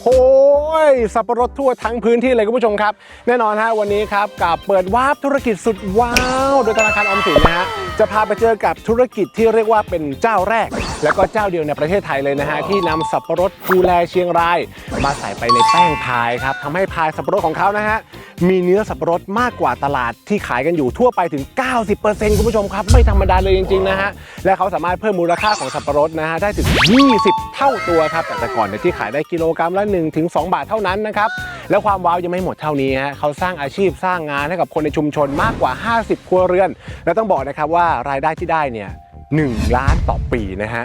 โหสับปะรดทั่วทั้งพื้นที่เลยคุณผู้ชมครับ แน่นอนฮะวันนี้ครับกับเปิดวาร์ปธุรกิจสุดว้าว โดยธนาคารออมสินนะฮะจะพาไปเจอกับธุรกิจที่เรียกว่าเป็นเจ้าแรก แล้วก็เจ้าเดียวในประเทศไทยเลยนะฮะที่นำสับปะรดภูแลเชียงราย มาใส่ไปในแป้งพายครับทำให้พายสับปะรดของเขานะฮะ มีเนื้อสับปะรดมากกว่าตลาดที่ขายกันอยู่ทั่วไปถึง 90%คุณผู้ชมครับไม่ธรรมดาเลยจริงๆนะฮะและเขาสามารถเพิ่มมูลค่าของสับปะรดนะฮะได้ถึง 20 เท่าตัวครับแต่แต่ก่อนเนี่ยที่ขายได้กิโลกรัมละ1ถึง2บาทเท่านั้นนะครับแล้วความว้าวยังไม่หมดเท่านี้ฮะเขาสร้างอาชีพสร้างงานให้กับคนในชุมชนมากกว่า 50 ครัวเรือน และต้องบอกนะครับว่ารายได้ที่ได้เนี่ย1ล้านต่อปีนะฮะ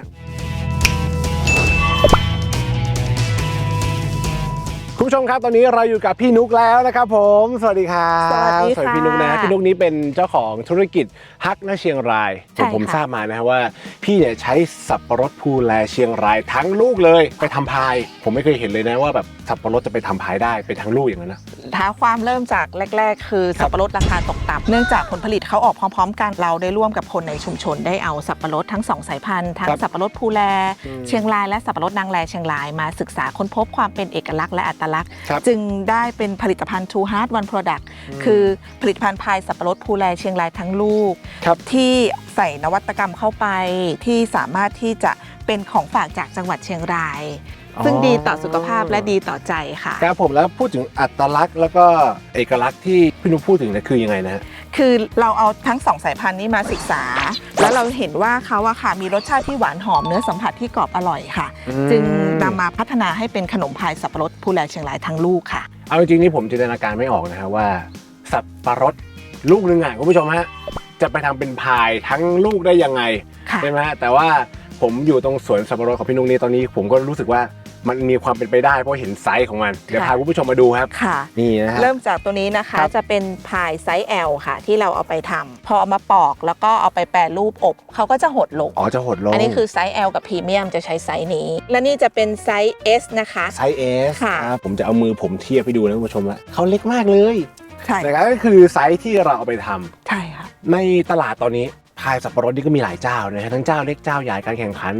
คุณผู้ชมครับตอนนี้เราอยู่กับพี่นุกแล้วนะครับผม สวัสดีครับสวัสดีค่ะพี่นุกนะพี่นุกนี้เป็นเจ้าของธุรกิจฮักณเชียงรายผใช่มผมค่ะทราบมานะครับว่าพี่เนี่ยใช้สับปะรดภูแลเชียงรายทั้งลูกเลยไปทำพาย ผมไม่เคยเห็นเลยนะว่าแบบสับปะรดจะไปทำพายได้เป็นทั้งลูกอย่างนั้นนะ ท้าความเริ่มจากแรก ๆ คือสับปะรดราคาตกต่ำเนื่องจากผลผลิตเขาออกพร้อม ๆ กันเราได้ร่วมกับคนในชุมชนได้เอาสับปะรดทั้งสองสายพันธุ์ทั้งครับสับปะรดภูแลอืมเชียงรายและสับปะรดนางแลเชียงรายมาศึกษาค้นพบความเป็นเอกลักษณ์และอัตลักษณ์ครับจึงได้เป็นผลิตภัณฑ์ True Heart One Product คือผลิตภัณฑ์พายสับปะรดภูแลเชียงรายทั้งลูกครับที่ใส่นวัตกรรมเข้าไปที่สามารถที่จะเป็นของฝากจากจังหวัดเชียงราย ซึ่งดีต่อสุขภาพและดีต่อใจค่ะ ครับผมแล้วพูดถึงอัตลักษณ์ แล้วก็เอกลักษณ์ที่พี่นุกพูดถึงเนี่ยคือยังไงนะฮะ คือเราเอาทั้งสองสายพันธุ์นี้มาศึกษา แล้วเราเห็นว่าเขาอะค่ะมีรสชาติที่หวานหอมเนื้อสัมผัสที่กรอบอร่อยค่ะ อืม จึงนำมาพัฒนาให้เป็นขนมพายสับปะรดผู้แลเชียงรายทั้งลูกค่ะ เอาจริงๆนี่ผมจินตนาการไม่ออกนะฮะว่า สับปะรดลูกหนึ่งอะคุณผู้ชมฮะจะไปทำเป็นพายทั้งลูกได้ยังไงค่ะ ใช่ไหมฮะแต่ว่าผมอยู่ตรงสวนสับปะรดของพี่นุ้งนี่ตอนนี้ผมก็รู้สึกว่า มันมีความเป็นไปได้เพราะเห็นไซส์ของมัน เดี๋ยวพาคุณผู้ชมมาดูครับ ค่ะ นี่นะฮะ เริ่มจากตัวนี้นะคะครับ จะเป็นพายไซส์ L ค่ะ ที่เราเอาไปทำพอเอามาปอกแล้วก็เอาไปแปรรูปอบเขาก็จะหดลง อ๋อจะหดลงอันนี้คือไซส์ L กับพรีเมียมจะใช้ไซส์นี้ และนี่จะเป็นไซส์ S นะคะ ไซส์เอสค่ะ ผมจะเอามือผมเทียบให้ดูนะคุณผู้ชมว่าเขาเล็กมากเลยใช่นะครับก็คือไซส์ที่เราเอาไปทำใช่ค่ะ ในตลาดตอนนี้ พายสับปะรดนี่ก็มีหลายเจ้านะฮะทั้งเจ้าเล็กเจ้าใหญ่การแข่งขัน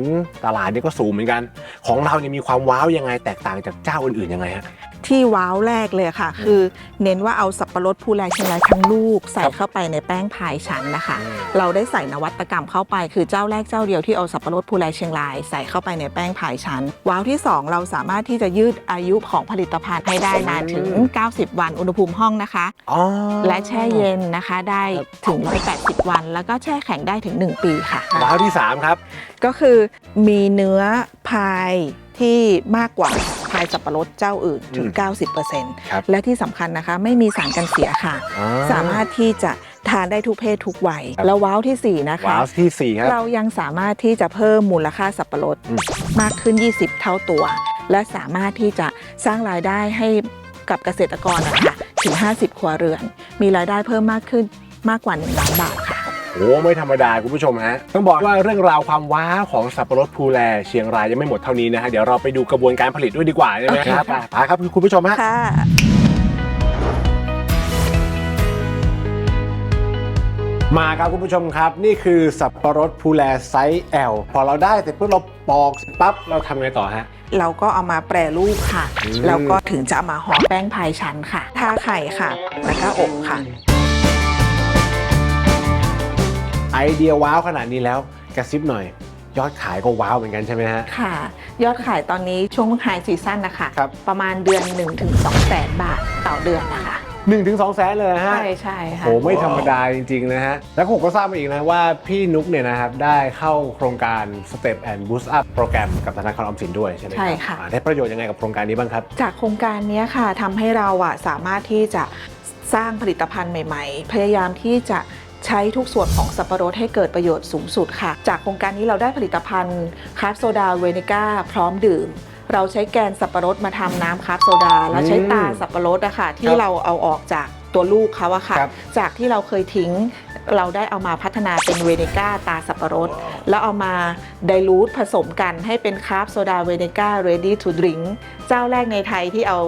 ตลาดนี่ก็สูงเหมือนกัน ของเราเนี่ยมีความว้าวยังไงแตกต่างจากเจ้าอื่นๆยังไงฮะ ที่ว้าวแรกเลยค่ะ คือเน้นว่าเอาสับปะรดภูแลเชียงรายทั้งลูก ใส่ครับเข้าไปในแป้งพายชั้นนะคะอืมเราได้ใส่นวัตกรรมเข้าไป คือเจ้าแรกเจ้าเดียวที่เอาสับปะรดภูแลเชียงรายใส่เข้าไปในแป้งพายชั้น ว้าวที่ 2 เราสามารถที่จะยืดอายุของผลิตภัณฑ์ให้ได้นานถึง 90 วันอุณหภูมิห้องนะคะอ๋อและแช่เย็นนะคะได้ถึง 180 วัน แล้วก็แช่แข็งได้ถึง 1 ปีค่ะ ว้าวที่สามครับ ก็คือมีเนื้อพายที่มากกว่าพายสับปะรดเจ้าอื่นถึงครับ90%และที่สำคัญนะคะ ไม่มีสารกันเสียค่ะอ๋อสามารถที่จะทานได้ทุกเพศทุกวัยครับแล้วว้าวทีสี่ 4 นะคะว้าวที่สี่ครับ เรายังสามารถที่จะเพิ่มมูลค่าสับปะรดอืมมากขึ้น 20 เท่าตัว และสามารถที่จะสร้างรายได้ให้กับเกษตรกรนะคะถึง 50 ครัวเรือน มีรายได้เพิ่มมากขึ้นมากกว่า 1 ล้านบาท ค่ะโอ้ไม่ธรรมดาคุณผู้ชมฮะต้องบอกว่าเรื่องราวความว้าวของสับปะรดภูแลเชียงรายยังไม่หมดเท่านี้นะฮะเดี๋ยวเราไปดูกระบวนการผลิตด้วยดีกว่าใช่ไหมครับโอเคค่ะไปครับคุณผู้ชมฮะค่ะมาครับคุณผู้ชมครับนี่คือสับปะรดภูแลไซส์ L พอเราได้เสร็จปุ๊บเราปอกเสร็จปั๊บเราทำไงต่อฮะ เราก็เอามาแปรรูปค่ะอืมแล้วก็ถึงจะเอามาห่อแป้งพายชั้นค่ะ ทาไข่ค่ะ แล้วก็อบค่ะ ไอเดียว้าวขนาดนี้แล้วกระซิบหน่อย ยอดขายก็ว้าวเหมือนกันใช่ไหมฮะ ค่ะ ยอดขายตอนนี้ช่วงไฮซีซั่นนะคะ ครับ ประมาณเดือน 1-2แสนบาทต่อเดือนนะคะ 1นถึงสองแสนเลยนะฮะ ใช่ใช่ค่ะ โหไม่ธรรมดาจริง ๆ นะฮะ แล้วผมก็ทราบมาอีกนะว่าพี่นุกเนี่ยนะครับได้เข้าโครงการ Step and Boost Up โปรแกรมกับธนาคารออมสินด้วยใช่ไหมรับใช่ค่ะ อ่าได้ประโยชน์ยังไงกับโครงการนี้บ้างครับ จากโครงการเนี้ยค่ะทำให้เราอะสามารถที่จะสร้างผลิตภัณฑ์ใหม่ ๆ พยายามที่จะ ใช้ทุกส่วนของสับปะรดให้เกิดประโยชน์สูงสุดค่ะ จากโครงการนี้เราได้ผลิตภัณฑ์คาร์บโซดาเวนิก้าพร้อมดื่ม เราใช้แกนสับปะรดมาทำน้ำคาร์บโซดา แล้วใช้ตาสับปะรดอะค่ะที่ครับเราเอาออกจากตัวลูกเขาอะค่ะครับจากที่เราเคยทิ้งเราได้เอามาพัฒนาเป็นเวนิก้าตาสับปะรด แล้วเอามาไดรูทผสมกันให้เป็นคาร์บโซดาเวนิก้า ready to drink เจ้าแรกในไทยที่เอา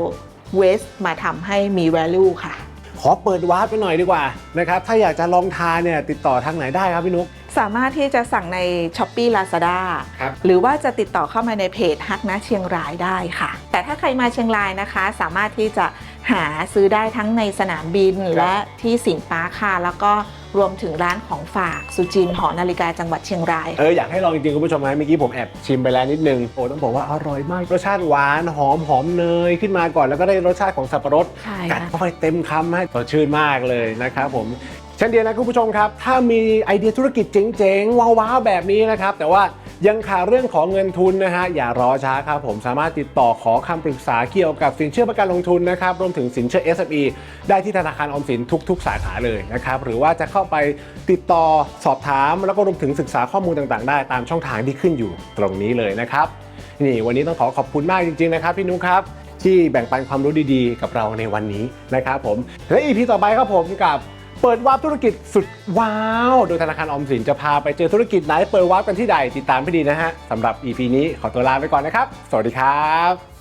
เวสมาทำให้มี value ค่ะ ขอเปิดวาร์ปไปหน่อยดีกว่านะครับถ้าอยากจะลองทานเนี่ยติดต่อทางไหนได้ครับพี่นุกสามารถที่จะสั่งใน s h อ p e e Lazada ครับ หรือว่าจะติดต่อเข้ามาในเพจฮักนะเชียงรายได้ค่ะ แต่ถ้าใครมาเชียงรายนะคะ สามารถที่จะหาซื้อได้ทั้งในสนามบินและที่สิงห์ปาร์คค่ะแล้วก็ รวมถึงร้านของฝากสุจินหอนาฬิกาจังหวัดเชียงราย เอออยากให้ลองจริงๆคุณผู้ชมนะเมื่อกี้ผมแอบชิมไปแล้วนิดนึงโอ้ต้องบอกว่าอร่อยมากรสชาติหวานหอมหอมเนยขึ้นมาก่อนแล้วก็ได้รสชาติของสับปะรดใช่กัดค่ะเข้าไปเต็มคำฮะสดชื่นมากเลยนะครับผมเช่นเดียวนะคุณผู้ชมครับ ถ้ามีไอเดียธุรกิจเจ๋งๆ ว้าวๆ แบบนี้นะครับ แต่ว่ายังขาดเรื่องของเงินทุนนะฮะ อย่ารอช้าครับผมสามารถติดต่อขอคำปรึกษาเกี่ยวกับสินเชื่อประกันลงทุนนะครับ รวมถึงสินเชื่อ SME ได้ที่ธนาคารออมสินทุก ๆ สาขาเลยนะครับ หรือว่าจะเข้าไปติดต่อสอบถาม แล้วก็รวมถึงศึกษาข้อมูลต่างๆ ได้ตามช่องทางที่ขึ้นอยู่ตรงนี้เลยนะครับ นี่วันนี้ต้องขอขอบคุณมากจริงๆนะครับพี่นุครับที่แบ่งปันความรู้ดีๆ กับเราในวันนี้นะครับผมและอีพีต่อไปครับผมกับ เปิดวาร์ปธุรกิจสุดว้าว โดยธนาคารออมสินจะพาไปเจอธุรกิจไหนเปิดวาร์ปกันที่ใดติดตามให้ดีนะฮะสำหรับ EP นี้ขอตัวลาไปก่อนนะครับ สวัสดีครับ